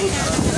Obrigado.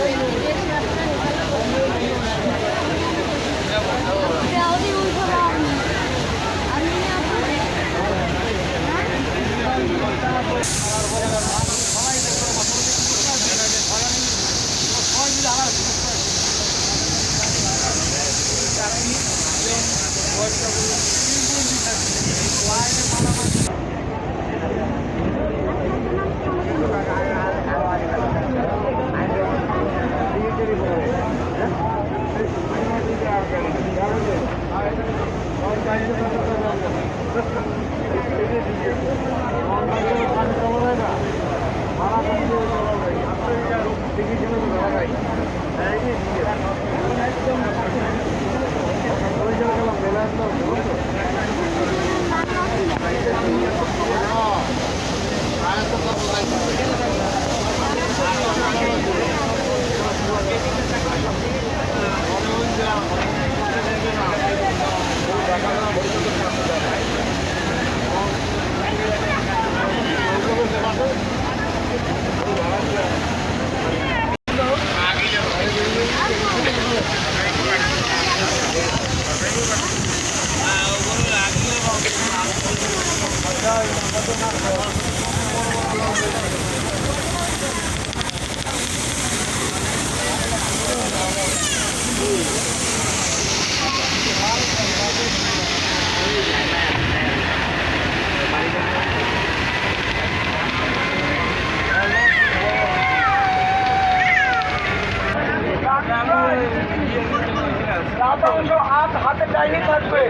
রাধাংশ হাত হাতে টাইমে থাকবে।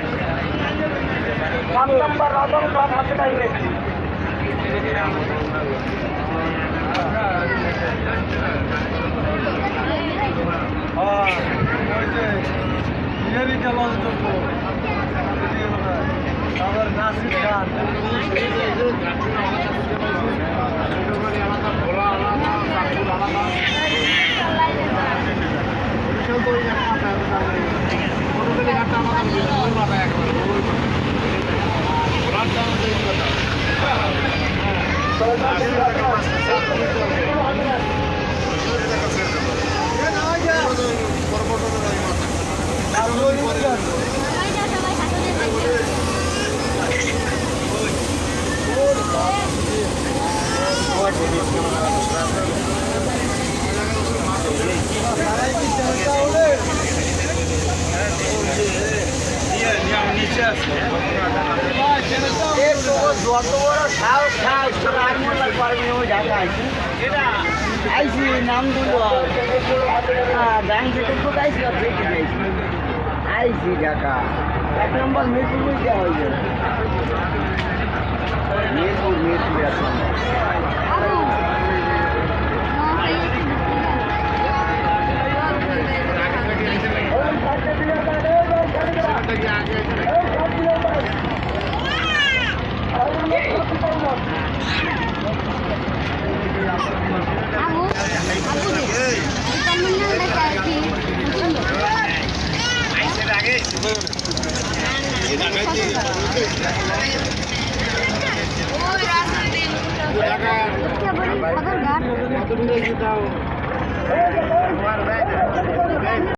সাত নম্বর রাধাংশ হাত হাতে টাইমে নাসির খান সবাই যত বড় সাহস সাহস তোর আর মনে পারবি ওই ঢাকায় আইসি নাম দিল ব্যাংক থেকে তো আইসি আইসি ঢাকা এক Mirpur Mirpur Vamos ajudar o. Agora.